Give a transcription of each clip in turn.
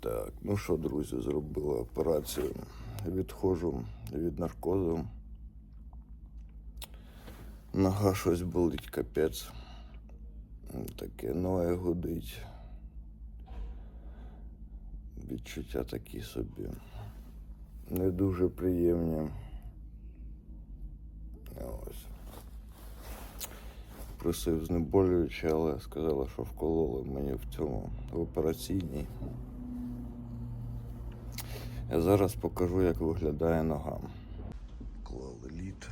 Так, ну що, друзі, зробила операцію. Відходжу від наркозу. Нога щось болить, капець. Таке ноги гудить. Відчуття такі собі. Не дуже приємні. Ось. Просив знеболюючи, але сказала, що вкололи мені в цьому в операційній. Я зараз покажу, як виглядає нога. Клали лід.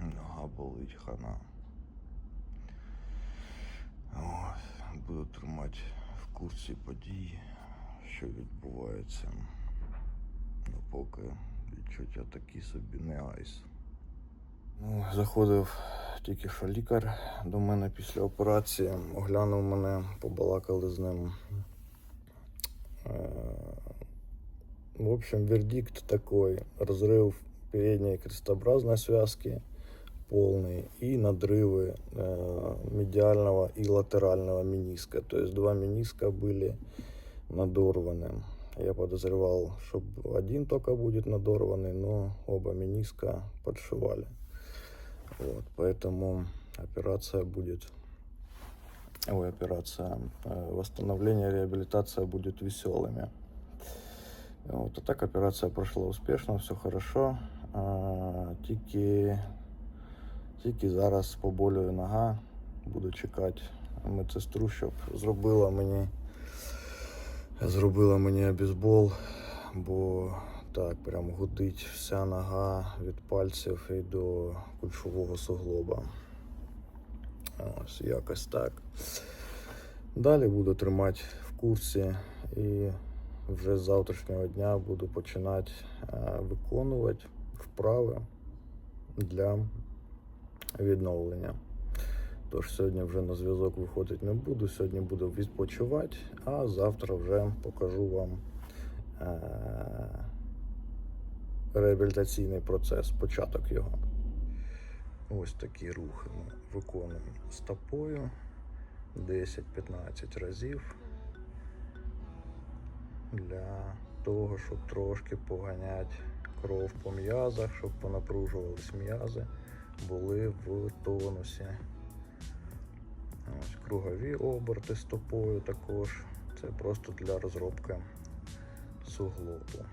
Нога болить хана. Ось, буду тримати в курсі подій, що відбувається. Ну, поки відчуття такі собі не айс. Ну, заходив тільки що лікар до мене після операції, оглянув мене, побалакали з ним. Е, В общем, вердикт такой. Разрыв передней крестообразной связки полный и надрывы э, медиального и латерального мениска. То есть два мениска были надорваны. Я подозревал, что один только будет надорванный, но оба мениска подшивали. Вот, поэтому операция будет... Ой, операция. э, Восстановление, реабилитация будет веселыми. От, а так операція пройшла успішно, все хорошо. А, тільки, тільки зараз поболює нога. Буду чекати медсестру, щоб зробила мені, зробила мені обізбол, бо так прям гудить вся нога від пальців і до кульшового суглоба. Ось якось так. Далі буду тримати в курсі і вже з завтрашнього дня буду починати е, виконувати вправи для відновлення. Тож сьогодні вже на зв'язок виходити не буду. Сьогодні буду відпочивати, а завтра вже покажу вам е, реабілітаційний процес, початок його. Ось такі рухи ми виконуємо стопою 10-15 разів для того, щоб трошки поганяти кров по м'язах, щоб понапружувались м'язи, були в тонусі. Ось кругові оберти стопою також. Це просто для розробки суглобу.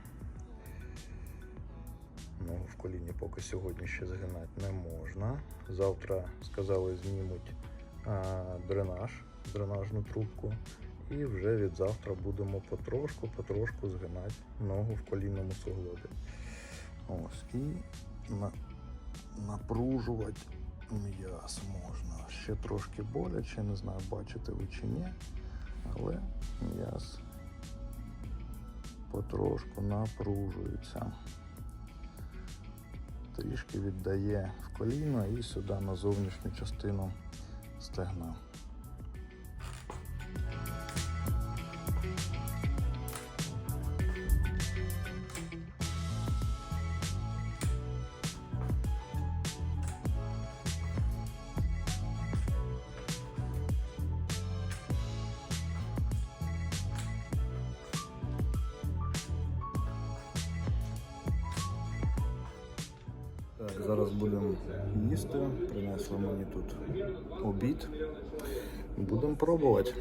Ногу в коліні поки сьогодні ще згинати не можна. Завтра сказали знімуть а, дренаж, дренажну трубку. І вже від завтра будемо потрошку, потрошку згинати ногу в колінному суглобі. Ось. І на, напружувати м'яз можна. Ще трошки боляче, не знаю, бачите ви чи ні, але м'яз потрошку напружується. Трішки віддає в коліно і сюди на зовнішню частину стегна. Зараз будемо їсти. Принесли мені тут обід. Будемо пробувати.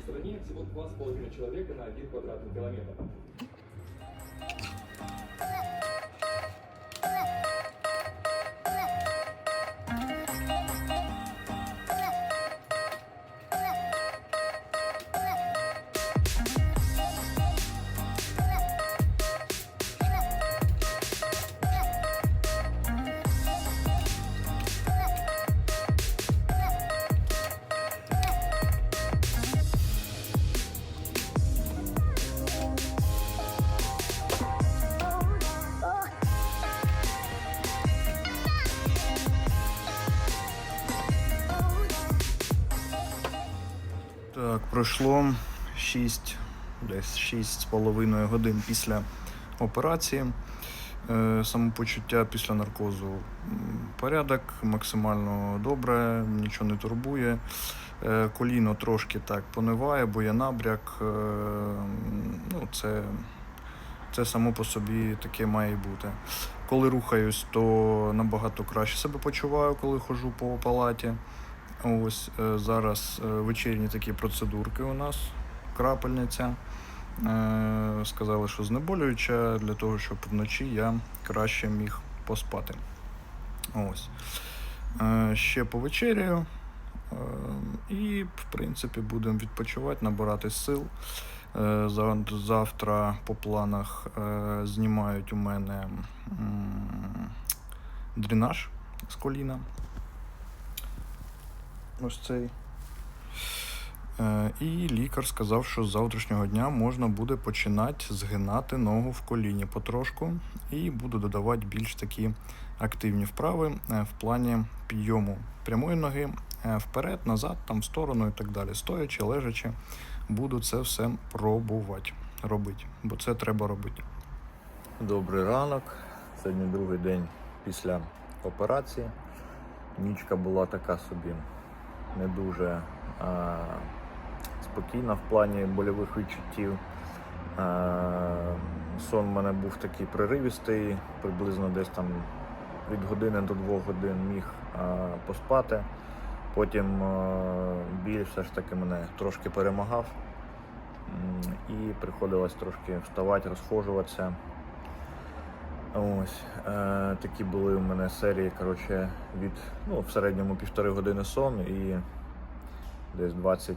Пройшло 6, десь 6 з половиною годин після операції. Е, Самопочуття після наркозу порядок, максимально добре, нічого не турбує. Е, Коліно трошки так пониває, бо є набряк. Е, Ну, це, це само по собі таке має бути. Коли рухаюсь, то набагато краще себе почуваю, коли ходжу по палаті. Ось е, зараз е, вечірні такі процедурки у нас, крапельниця. Е, Сказали, що знеболююча для того, щоб вночі я краще міг поспати. Ось. Ще повечеряю. І, в принципі, будемо відпочивати, набирати сил. Завтра по планах знімають у мене дренаж з коліна. Ось цей. Е, І лікар сказав, що з завтрашнього дня можна буде починати згинати ногу в коліні потрошку, і буду додавати більш такі активні вправи е, в плані підйому прямої ноги е, вперед, назад, там в сторону і так далі. Стоячи, лежачи, буду це все пробувати робити, бо це треба робити. Добрий ранок. Сьогодні другий день після операції. Нічка була така собі не дуже а, спокійна в плані больових відчуттів. А, сон в мене був такий приривістий, приблизно десь там від години до двох годин міг а, поспати. Потім а, біль все ж таки мене трошки перемагав. І приходилось трошки вставати, розхожуватися. Ось е, такі були у мене серії, коротше, від ну, в середньому півтори години сон і десь 20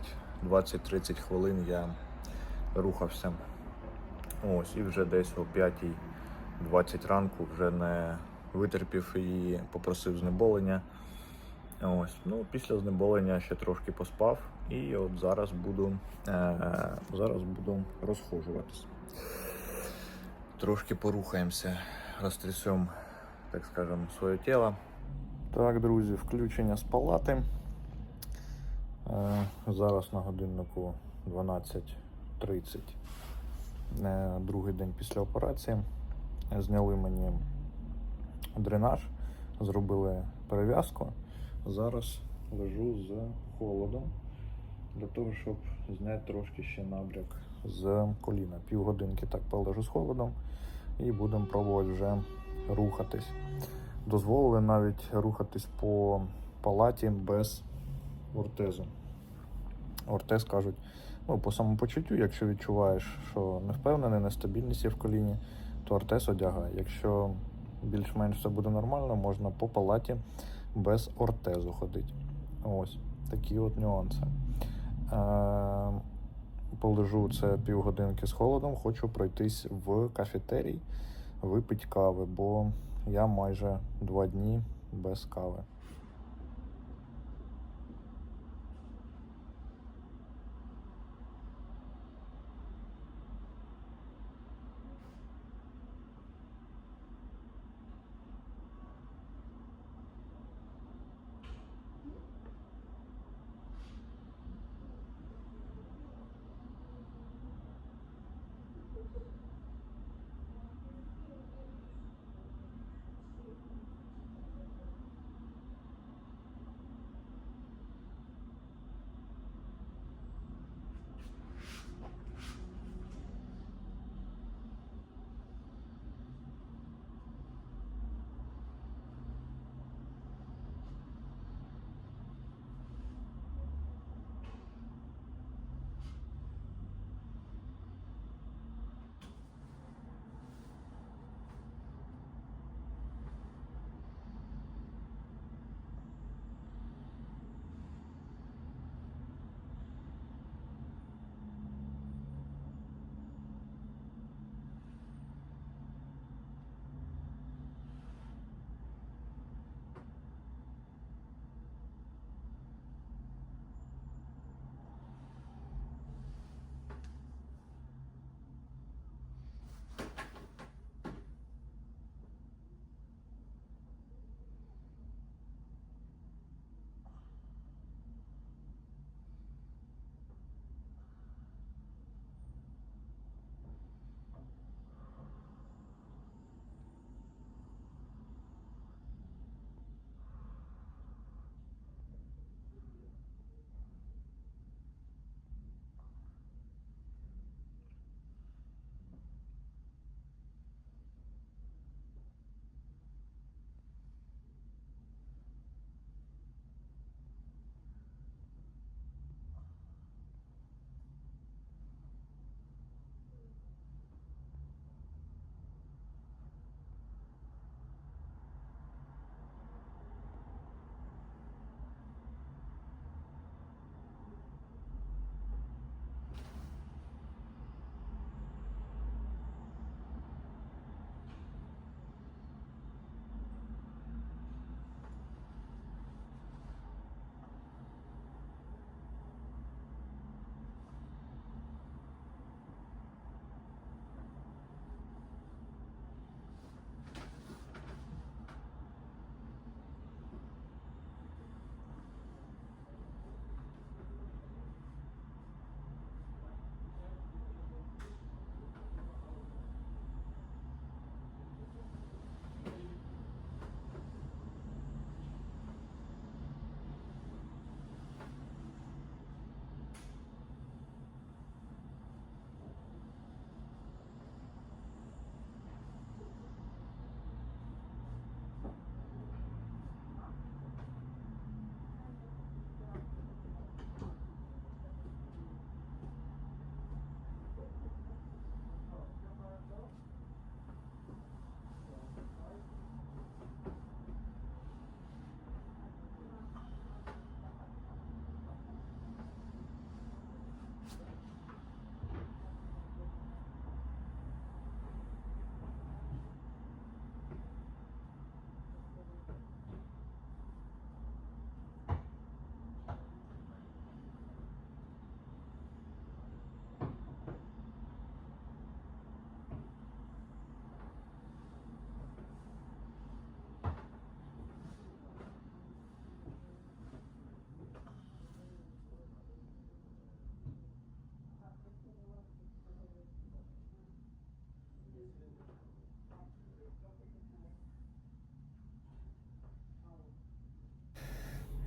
20-30 хвилин я рухався. Ось, і вже десь о 5.20 ранку вже не витерпів і попросив знеболення. Ось, ну, після знеболення ще трошки поспав, і от зараз буду, е, зараз буду розхожуватись. Трошки порухаємося, розтрясемо, так скажемо, своє тіло. Так, друзі, включення з палати. Е, Зараз на годиннику 12.30. Е, Другий день після операції. Зняли мені дренаж, зробили перев'язку. Зараз лежу з холодом для того, щоб зняти трошки ще набряк з коліна. Півгодинки так полежу з холодом і будемо пробувати вже рухатись. Дозволили навіть рухатись по палаті без ортезу. Ортез кажуть, ну, по самопочуттю, якщо відчуваєш, що не впевнений, нестабільність є в коліні, то ортез одягай. Якщо більш-менш все буде нормально, можна по палаті без ортезу ходити. Ось такі от нюанси. Полежу це півгодинки з холодом, хочу пройтись в кафетерій, випити кави, бо я майже два дні без кави.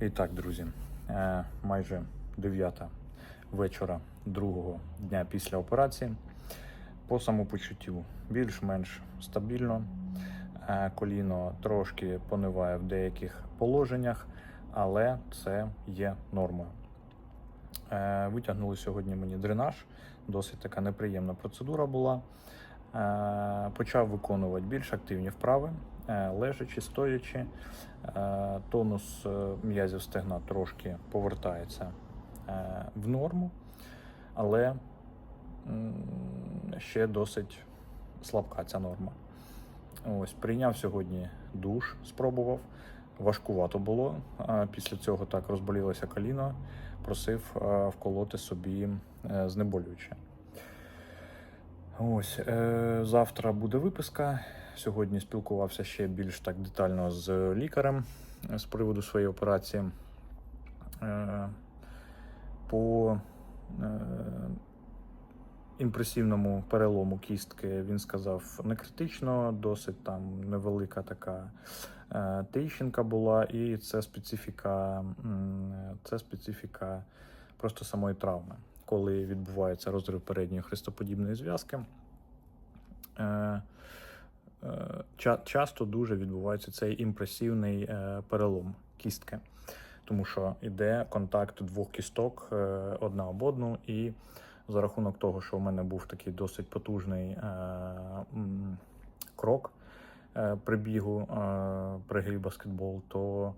І так, друзі, е, майже 9 вечора другого дня після операції. По самопочуттю більш-менш стабільно. Е, Коліно трошки пониває в деяких положеннях, але це є нормою. Е, Витягнули сьогодні мені дренаж, досить така неприємна процедура була. Почав виконувати більш активні вправи, лежачи, стоячи. Е, Тонус е, м'язів стегна трошки повертається е, в норму, але ще досить слабка ця норма. Ось, прийняв сьогодні душ, спробував. Важкувато було. Після цього так розболілося коліно, просив е, вколоти собі е, знеболююче. Ось, е, завтра буде виписка. Сьогодні спілкувався ще більш так детально з лікарем з приводу своєї операції. Е, по е, імпресивному перелому кістки він сказав не критично, досить там невелика така е, тріщинка була, і це специфіка, це специфіка просто самої травми, коли відбувається розрив передньої хрестоподібної зв'язки. Е, ча- часто дуже відбувається цей імпресивний е, перелом кістки, тому що йде контакт двох кісток е, одна об одну, і за рахунок того, що у мене був такий досить потужний крок при бігу при грі баскетбол, то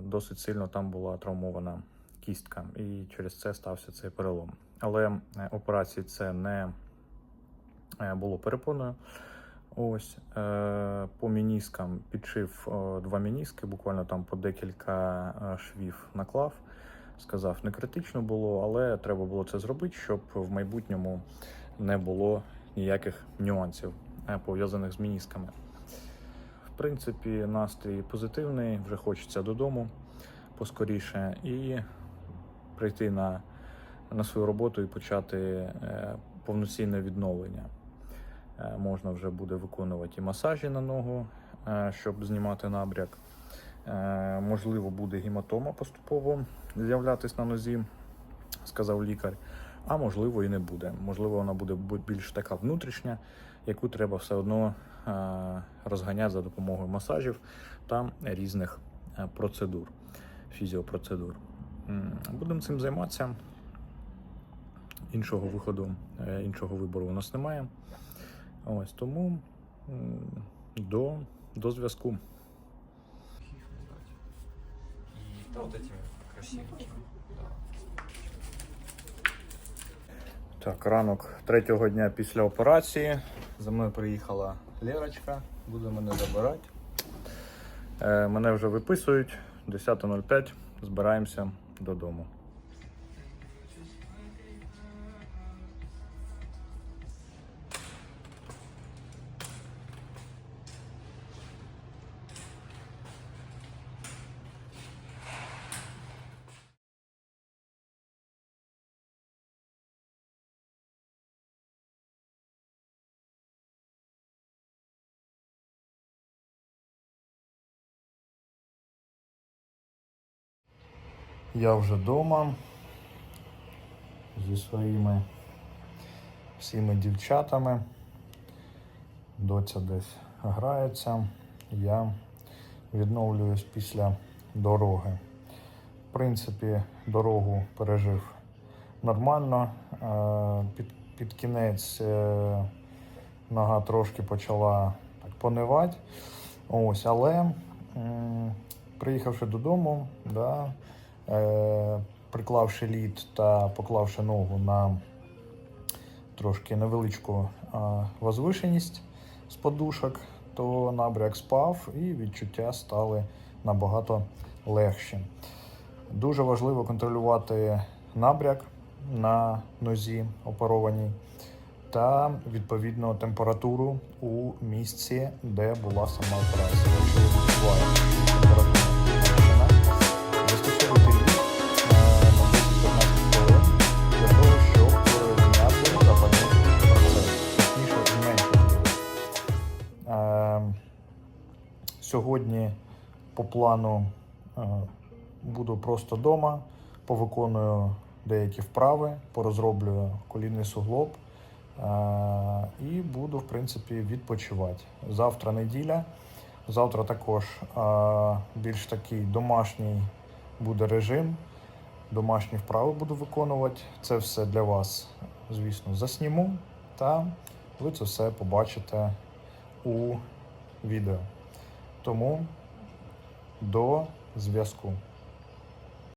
досить сильно там була травмована кістка, і через це стався цей перелом. Але операції це не було перепоною. Ось е, по мініскам підшив е, два мініски, буквально там по декілька е, швів наклав. Сказав, не критично було, але треба було це зробити, щоб в майбутньому не було ніяких нюансів е, пов'язаних з мінісками. В принципі, настрій позитивний, вже хочеться додому поскоріше і прийти на, на свою роботу і почати повноцінне відновлення. Е, Можна вже буде виконувати і масажі на ногу, е, щоб знімати набряк. Е, Можливо, буде гематома поступово з'являтись на нозі, сказав лікар. А можливо, і не буде. Можливо, вона буде більш така внутрішня, яку треба все одно розганяти за допомогою масажів та різних процедур, фізіопроцедур. Будемо цим займатися. Іншого виходу, іншого вибору у нас немає. Ось тому до, до зв'язку. Да, вот этими красивенькими. Да. Так, ранок третього дня після операції. За мною приїхала Лерочка, буде мене забирати. Е, мене вже виписують 10.05, збираємося додому. Я вже вдома зі своїми всіми дівчатами. Доця десь грається. Я відновлююсь після дороги. В принципі, дорогу пережив нормально. Е, Під, під кінець е, нога трошки почала так понивати. Ось, але приїхавши додому, да, приклавши лід та поклавши ногу на трошки невеличку е, возвишеність з подушок, то набряк спав і відчуття стали набагато легші. Дуже важливо контролювати набряк на нозі оперованій та відповідно температуру у місці, де була сама операція. Сьогодні по плану е, буду просто вдома, повиконую деякі вправи, порозроблюю колінний суглоб е, і буду, в принципі, відпочивати. Завтра неділя. Завтра також е, більш такий домашній буде режим. Домашні вправи буду виконувати. Це все для вас, звісно, засніму, та ви це все побачите у відео. Тому до зв'язку.